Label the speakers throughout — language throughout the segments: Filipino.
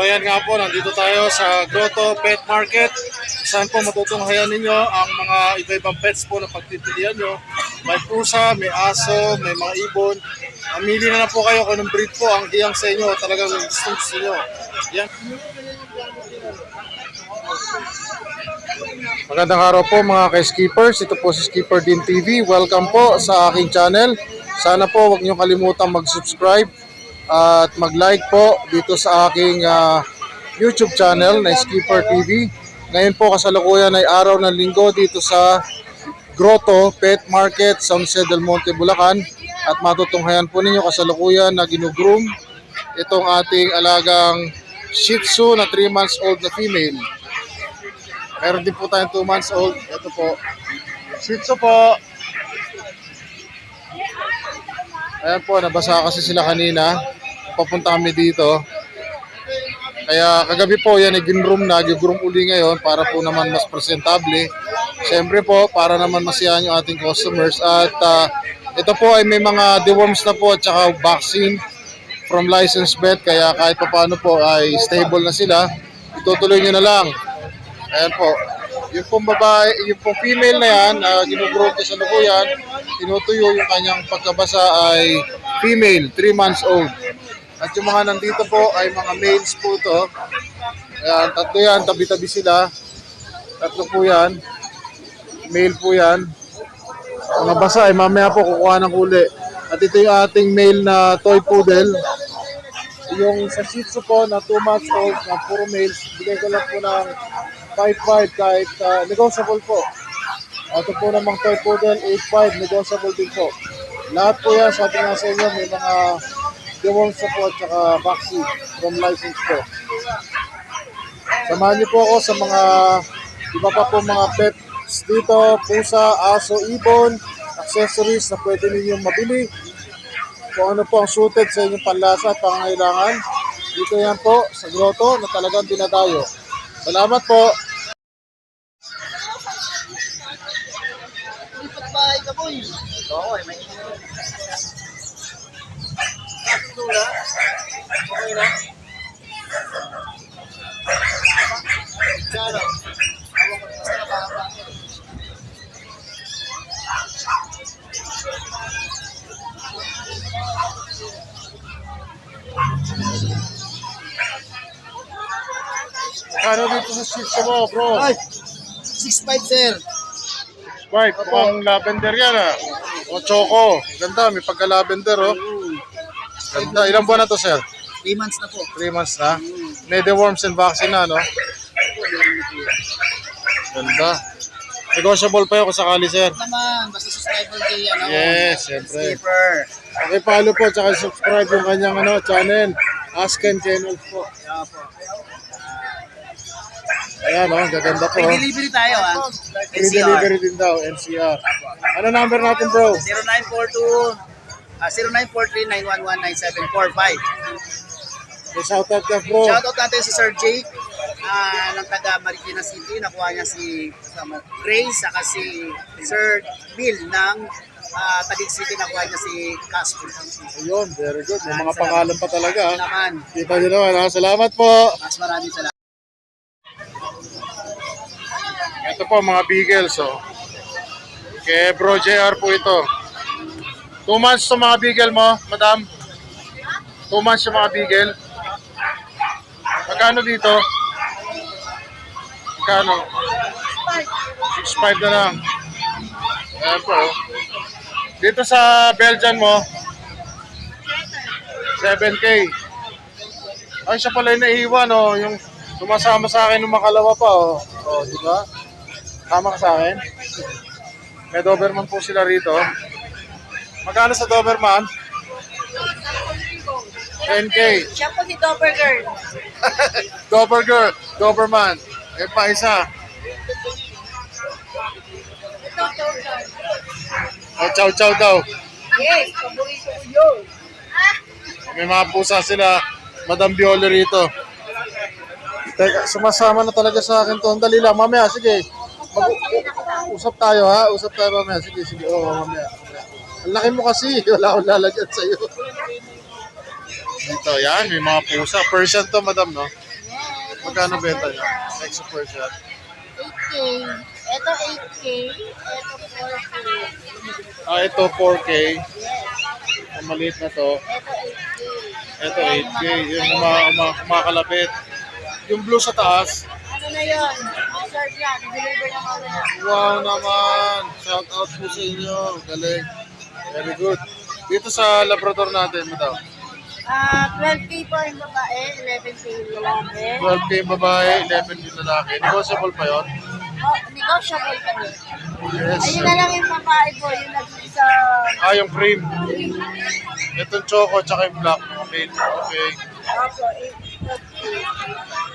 Speaker 1: ayan nga po, nandito tayo sa Grotto Pet Market. Saan po matutunghayan ninyo ang mga iba-ibang pets po na pagpipilian nyo. May pusa, may aso, may mga ibon. Mamili na lang po kayo kung anong breed po ang hiyang sa inyo. Talagang gusto gusto nyo. Yan. Magandang araw po mga ka-skippers. Ito po si Skipper Din TV. Welcome po sa aking channel. Sana po huwag niyo kalimutan mag-subscribe at mag-like po dito sa aking ah, YouTube channel na Skipper TV. Ngayon po kasalukuyan ay araw ng linggo dito sa Grotto Pet Market, San Jose del Monte, Bulacan. At matutunghayan po ninyo kasalukuyan na ginugroom itong ating alagang Shih Tzu na 3 months old na female. Meron din po tayong 2 months old. Ito po. Shih Tzu po. Ayan po, nabasa kasi sila kanina. Papunta kami dito. Kaya kagabi po yan, nag-groom na, nag-groom uli ngayon para po naman mas presentable. Siyempre po, para naman masiyahan yung ating customers. At ah, ito po ay may mga deworms na po at saka vaccine from licensed vet. Kaya kahit pa paano po ay stable na sila. Itutuloy nyo na lang. Ayan po. Yung pong babae, yung pong female na yan, uh, ginugrow ko sa lukuyan, tinutuyo yung kanyang pagkabasa ay female, 3 months old. At yung mga nandito po ay mga males po to. Ayan, tatlo yan, tabi-tabi sila. Tatlo po yan. Male po yan. Mga basa ay mamaya po kukuha ng huli. At ito yung ating male na toy poodle. Yung sa Shih Tzu po na 2 months old na puro males, bigay ko lang po ng 5-5 kahit ah, negotiable po. Ito po namang toy poodle, 8-5, negotiable din po. Lahat po yan, sabi nga sa inyo, may mga deworms po at saka vaccine from license po. Samahan niyo po ako sa mga iba pa po mga pets dito, pusa, aso, ibon, accessories na pwede ninyong mabili. Kung ano po ang suited sa inyong panlasa at pangangailangan. Dito yan po sa grotto na talagang dinadayo. Salamat po.
Speaker 2: Lipat bahay ka, boy. Oo, eh, may Tula. Okay na. Kano?
Speaker 1: Kano dito sa shift mo, bro?
Speaker 2: Ay, 6'5", sir.
Speaker 1: White, mukhang lavender yan ah. O choco. Ganda, may pagka-lavender oh. Ganda. Ilang buwan na to, sir?
Speaker 2: 3 months na po.
Speaker 1: 3 months na. May deworms and vaccine na, no? Ganda. Negotiable pa yun kung sakali, sir.
Speaker 2: Naman, basta subscriber kay, ano.
Speaker 1: Yes, siyempre.
Speaker 2: Skipper.
Speaker 1: Okay, follow po, tsaka subscribe yung kanyang ano, channel. Ask and channel po.
Speaker 2: Po.
Speaker 1: Ayan, oh, gaganda po.
Speaker 2: Free delivery tayo, ha.
Speaker 1: Free delivery din daw, NCR. Ano number natin, bro?
Speaker 2: 0942 ah 0943-911-9745.
Speaker 1: May shoutout ka, bro.
Speaker 2: Shoutout natin si Sir Jake ah ng taga Marikina City. Nakuha niya si kasama, Grace saka si Sir Bill ng ah, Taguig City. Nakuha niya si Casper.
Speaker 1: Ayun, very good. May mga pangalan pa talaga. ah.
Speaker 2: Naman,
Speaker 1: Kita nyo naman, ha? Salamat po.
Speaker 2: mas maraming salamat.
Speaker 1: Ito po, mga beagles, oh. Kay Bro JR po ito. Two months to mga beagle mo, madam? Two months yung mga beagle. Magkano dito? Magkano? 6.5 na lang. Ayan po. oh. Dito sa Belgian mo, 7K. Ay, siya pala yung naiiwan, oh. Yung sumasama sa akin nung makalawa pa, oh. Oh, di ba? Tama ka sa akin? May Doberman po sila rito. Magkano sa Doberman? 10K.
Speaker 3: Siya po si Dopper Girl.
Speaker 1: Doberger, Doberman. Eh pa isa.
Speaker 3: Ito, ito,
Speaker 1: O, chow chow daw.
Speaker 3: Yes, paborito ko yun.
Speaker 1: May mga pusa sila. Madam Biolo rito. Teka, sumasama na talaga sa akin to. Ang dali lang. Mamaya, sige. Mag- usap tayo ha. Usap tayo mamaya. Sige, sige. Oo, mamaya. mamaya. Ang laki mo kasi. Wala akong lalagyan sa'yo. Dito, yan. May mga pusa. Persian to, madam, no? Magkano benta niya? Exo Persian.
Speaker 3: 8K. Ito 8K. Ito 4K.
Speaker 1: Ah, ito 4K.
Speaker 3: Yes.
Speaker 1: Ang maliit na to.
Speaker 3: Ito 8K.
Speaker 1: Ito 8K. Yung uma, uma, kumakalapit. Yung blue sa taas.
Speaker 3: Ano na yun? Reserve yan. Deliver na mamaya.
Speaker 1: Wow naman. Shout out po sa inyo. Galing. Very good. Dito sa Labrador natin, madam.
Speaker 3: Ah, 12K po yung babae, 11K yung lalaki.
Speaker 1: 12K babae, 11 yung lalaki. Negotiable pa yon.
Speaker 3: Oh, negotiable pa rin.
Speaker 1: Yes.
Speaker 3: Ayun na lang yung babae po, yung nag-isa.
Speaker 1: Ah, yung cream. Itong choco, tsaka yung black. Okay. okay.
Speaker 3: Opo, 8K.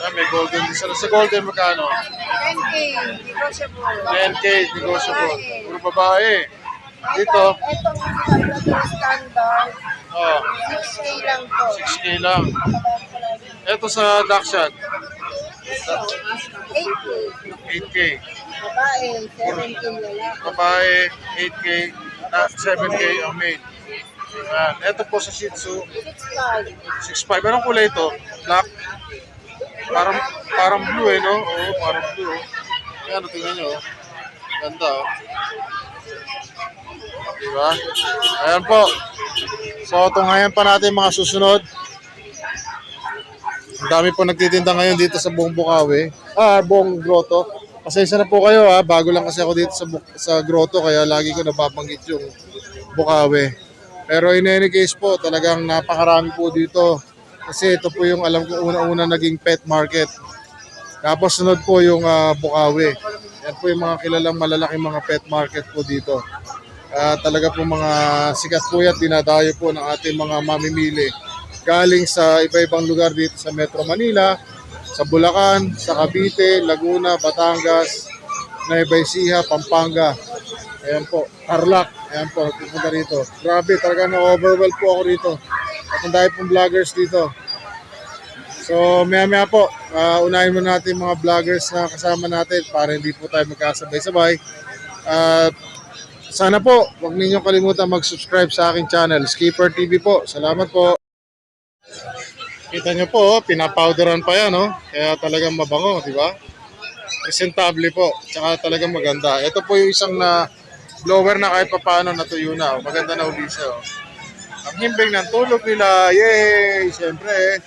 Speaker 1: Ah, may golden sila. Sa golden magkano?
Speaker 3: 10K, negotiable.
Speaker 1: 10K, negotiable. Puro babae. Dito,
Speaker 3: Ito, itong standard,
Speaker 1: oh,
Speaker 3: 6K lang po.
Speaker 1: 6K lang. Ito sa Dakshan,
Speaker 3: 8K.
Speaker 1: 8K.
Speaker 3: Babae, 7K lalaki.
Speaker 1: Babae, 8K. Na 7K ang main. Ayan. Ito po sa Shih Tzu,
Speaker 3: 6'5".
Speaker 1: 6'5". Anong kulay ito? Black? Parang parang blue eh, no? Oo, parang blue. Ayan, tingnan nyo. oh. Ganda, oh. Diba? Ayan po. So, tunghayan pa natin mga susunod. Ang dami po nagtitinda ngayon dito sa buong Bukawi. Ah, buong grotto. Pasensya na po kayo ha. Bago lang kasi ako dito sa, sa grotto kaya lagi ko nababanggit yung Bukawi. Pero in any case po, talagang napakarami po dito. Kasi ito po yung alam ko una-una naging pet market. Tapos sunod po yung ah, Bukawi. Yan po yung mga kilalang malalaking mga pet market po dito. Ah, talaga po mga sikat po yan, dinadayo po ng ating mga mamimili. Galing sa iba-ibang lugar dito sa Metro Manila, sa Bulacan, sa Cavite, Laguna, Batangas, Nueva Ecija, Pampanga. Ayan po, Tarlac. Ayan po, nagpupunta rito. Grabe, talaga na-overwhelm po ako rito. At ang dami pong vloggers dito. So, maya-maya po, ah, unahin mo natin mga vloggers na kasama natin para hindi po tayo magkasabay-sabay. At sana po, huwag ninyong kalimutan mag-subscribe sa aking channel, Skipper TV po. Salamat po. Kita nyo po, oh, pinapowderan pa yan, oh. Kaya talagang mabango, di ba? Presentable po, tsaka talagang maganda. Ito po yung isang na blower na kahit papaano natuyo na. oh. Maganda na uli siya, oh. Ang himbing ng tulog nila, yay! Siyempre, eh.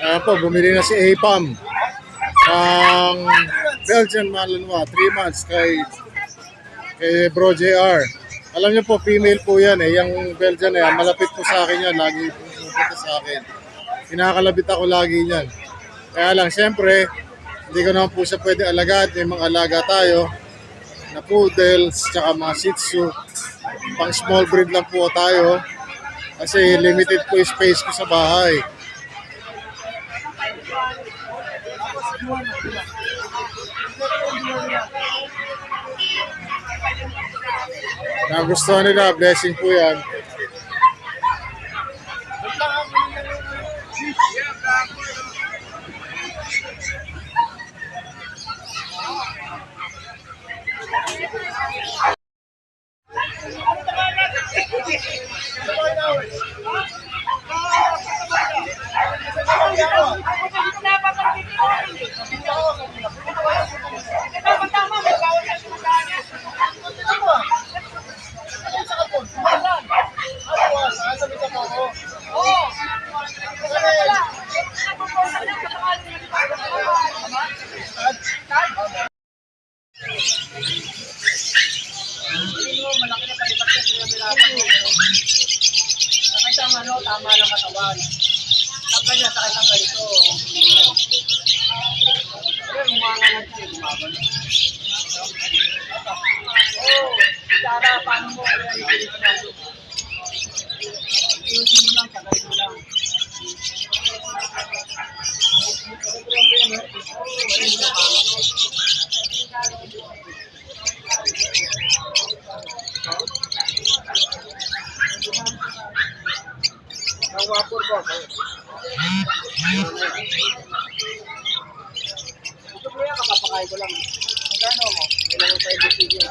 Speaker 1: Ayan po, bumili na si APAM ng Belgian Malinois, 3 months kay kay Bro JR. Alam niyo po, female po yan eh. Yung Belgian eh, malapit po sa akin yan. Lagi po pupunta sa akin. Kinakalabit ako lagi niyan. Kaya lang, siyempre, hindi ko naman po siya pwede alagaan. May mga alaga tayo na poodles, tsaka mga shih tzu. Pang small breed lang po tayo. Kasi limited po yung space ko sa bahay. Nagustuhan nila, blessing po yan.
Speaker 2: Sakay niya, sakay ng ganito. Ayun, umangan ng chin, umangan. Oh, Sara, paano mo kaya ipilit na? Iusin mo lang, sakay mo lang. Ang wapor po. Ito kuya, kapapakain ko lang. Magkano mo? May lang tayo decision.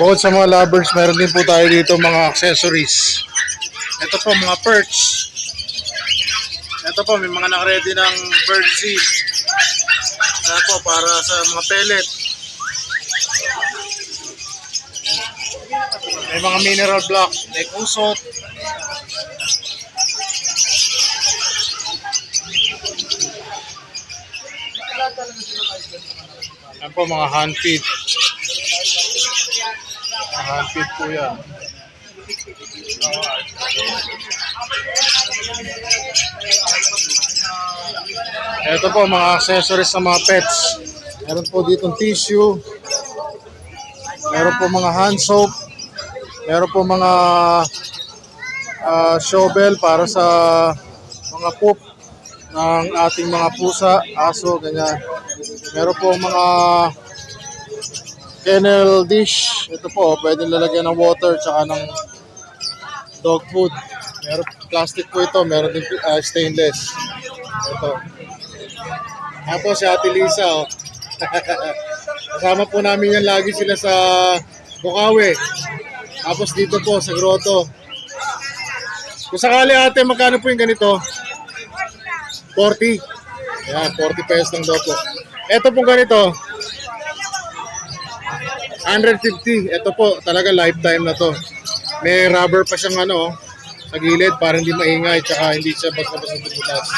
Speaker 1: Bukod sa mga lovers, meron din po tayo dito mga accessories. Ito po mga perch. Ito po, may mga nakaredy ng bird seed. Po, para sa mga pellet. May mga mineral block, may kusot. Yan po, mga hand feed. Mga hand feed po yan. Ito po, mga accessories sa mga pets. Meron po dito tissue. Meron po mga hand soap. Meron po mga ah, shovel para sa mga poop ng ating mga pusa, aso, ganyan. Meron po mga kennel dish. Ito po, pwede lalagyan ng water tsaka ng dog food. Meron plastic po ito, meron din ah, stainless. Ito. Tapos si Ate Lisa, oh. Kasama po namin yan lagi sila sa Bukawi. Tapos dito po sa Grotto. Kung sakali ate, magkano po yung ganito? 40. Ayan, 40 pesos lang daw po. Ito pong ganito. 150. Ito po, talaga lifetime na to. May rubber pa siyang ano, sa gilid para hindi maingay tsaka hindi siya basta-basta butas.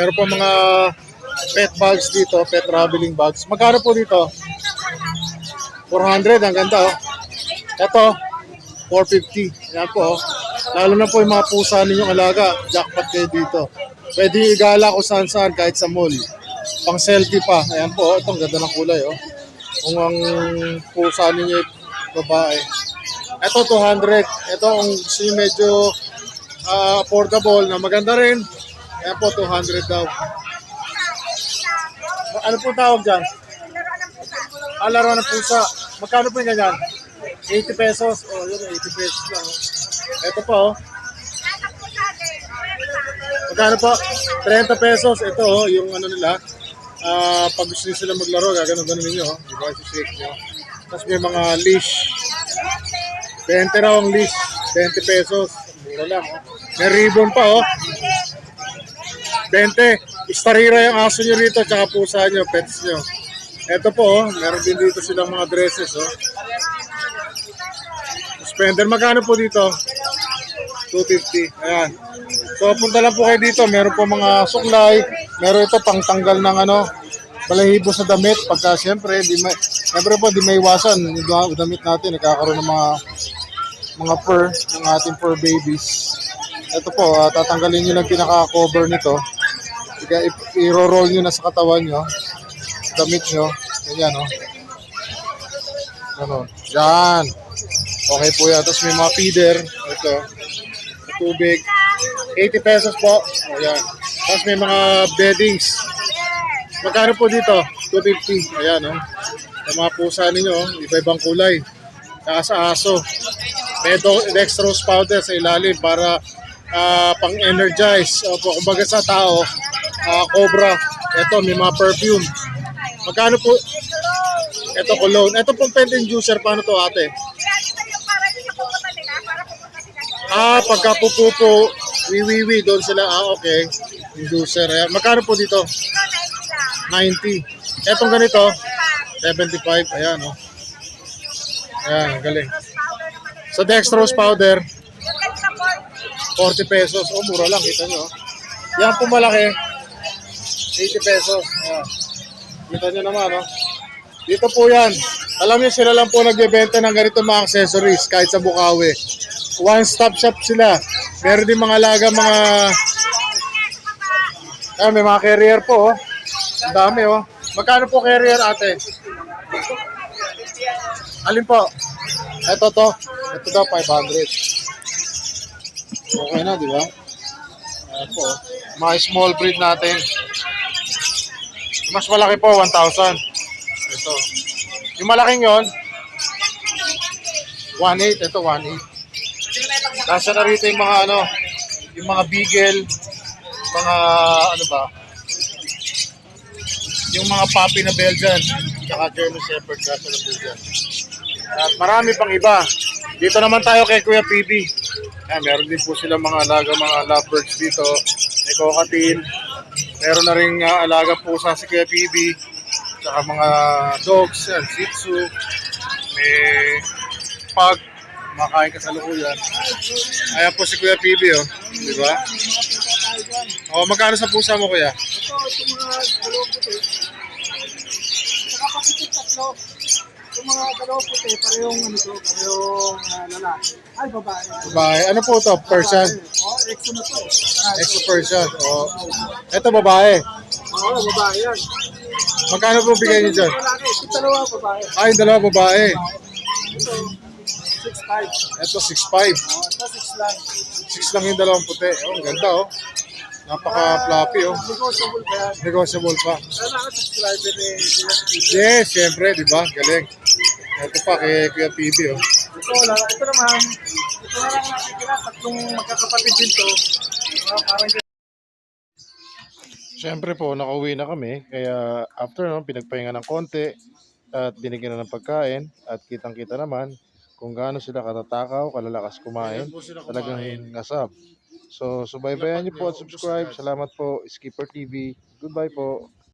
Speaker 1: Meron po mga pet bags dito, pet traveling bags. Magkano po dito? 400, ang ganda oh. Ito, 450. Yan po oh. Lalo na po yung mga pusa ninyong alaga, jackpot kayo dito. Pwede igala ko saan saan kahit sa mall. Pang selfie pa. Ayan po, oh. ito ang ganda ng kulay oh. Kung ang pusa ninyo babae. Ito 200. Ito gusto nyo medyo ah, affordable na maganda rin. Ayan po 200 daw. Ano po tawag dyan? Ah, laro ng pusa. Magkano po yung ganyan? 80 pesos. Oh, yun, 80 pesos lang. Ito po, oh. Magkano po? 30 pesos. Ito, oh, yung ano nila. Ah, pag gusto nyo sila maglaro, gaganon ganon ninyo. Oh. Diba, isi-shake nyo. Tapos may mga leash. 20 raw ang leash. 20 pesos. Mura lang, oh. May ribbon pa, oh. 20. Istarira yung aso nyo rito, tsaka pusa nyo, pets nyo. Ito po, oh, meron din dito silang mga dresses, oh. Spender, magkano po dito? 250. Ayan. So, punta lang po kayo dito. Meron po mga suklay. Meron ito pang tanggal ng ano, balahibo sa damit. Pagka, siyempre, di may, siyempre po, di may iwasan. Yung damit natin, nagkakaroon ng mga mga fur, ng ating fur babies. Ito po, ah, tatanggalin nyo lang pinaka-cover nito. I- I-roll nyo na sa katawan nyo. Damit nyo. Ganyan, oh. Ganon. Yan. Okay po yan. Tapos may mga feeder. Ito. Tubig. 80 pesos po. Ayan. Tapos may mga beddings. Magkano po dito? 250. Ayan, oh. Sa mga pusa ninyo, oh. iba-ibang kulay. Saka sa aso. May dextrose powder sa ilalim para ah, pang-energize. Opo, kumbaga sa tao, ah, cobra. Ito, may mga perfume. Magkano po? Ito, cologne. Ito pong pendant juicer. Paano to ate? Ah, pagka pupupo, wiwiwi, doon sila. Ah, okay. Yung juicer. Ayan. Magkano po dito? 90. Etong ganito, 75. Ayan, oh. Ayan, galing. Sa dextrose powder, 40 pesos. Oh, mura lang. Kita nyo. oh. Yan po malaki. 80 pesos. Ayan. Kita nyo naman, oh. Dito po yan. Alam niyo sila lang po nagbebenta ng ganito mga accessories kahit sa Bukawi. One stop shop sila. Meron din mga alaga mga Ah, may mga carrier po, oh. Ang dami, oh. Magkano po carrier, ate? Alin po? Ito to. Ito daw, 500. Okay na, di ba? Ayan po, oh. Mga small breed natin. Mas malaki po, 1,000. Ito. Yung malaking yon 1.8. Ito, 1.8. Nasa na rito yung mga ano, yung mga beagle, mga ano ba, yung mga puppy na Belgian, tsaka German Shepherd, nasa na dyan. At marami pang iba. Dito naman tayo kay Kuya PB. Ayan, meron din po sila mga alaga, mga lovebirds dito. May cockatiel. Meron na rin ah, alaga pusa si Kuya PB. Tsaka mga dogs, yan, Shih Tzu. May pug. Makain ka sa lukuyan. Ayan po si Kuya PB, oh. Di ba? Oh, magkano sa pusa mo, Kuya?
Speaker 2: Ito, ito mga dalawang puti. Saka pakitit tatlo. Yung mga dalawang puti, parehong ano to, parehong ah, lalaki. Ay, babae.
Speaker 1: Babae. Ano po to? Persian?
Speaker 2: Oh, exo na to.
Speaker 1: Exo Persian. Oh. Ito babae.
Speaker 2: Oo, oh, babae yan.
Speaker 1: Magkano po bigay niyo dyan?
Speaker 2: Lalaki, ito dalawa babae.
Speaker 1: Ay, dalawa babae.
Speaker 2: Ito, 6'5".
Speaker 1: Ito 6'5".
Speaker 2: Oh, ito 6 lang.
Speaker 1: 6 lang yung dalawang puti. Oh, ang ganda oh. Napaka-floppy oh.
Speaker 2: Negotiable pa yan.
Speaker 1: Negotiable pa.
Speaker 2: Kailangan subscriber ni Steve.
Speaker 1: Yes, syempre, di ba? Galing. Ito pa kay Kuya PB oh.
Speaker 2: Ito, lang, ito naman, ito na lang natin kila, tatlong magkakapatid din to. Ah, parang
Speaker 1: Syempre po, nakauwi na kami. Kaya after no, pinagpahinga ng konti at binigyan na ng pagkain at kitang-kita naman kung gaano sila katatakaw, kalalakas kumain, talagang ngasab. So, subaybayan niyo po at subscribe. Salamat po, Skipper TV. Goodbye po.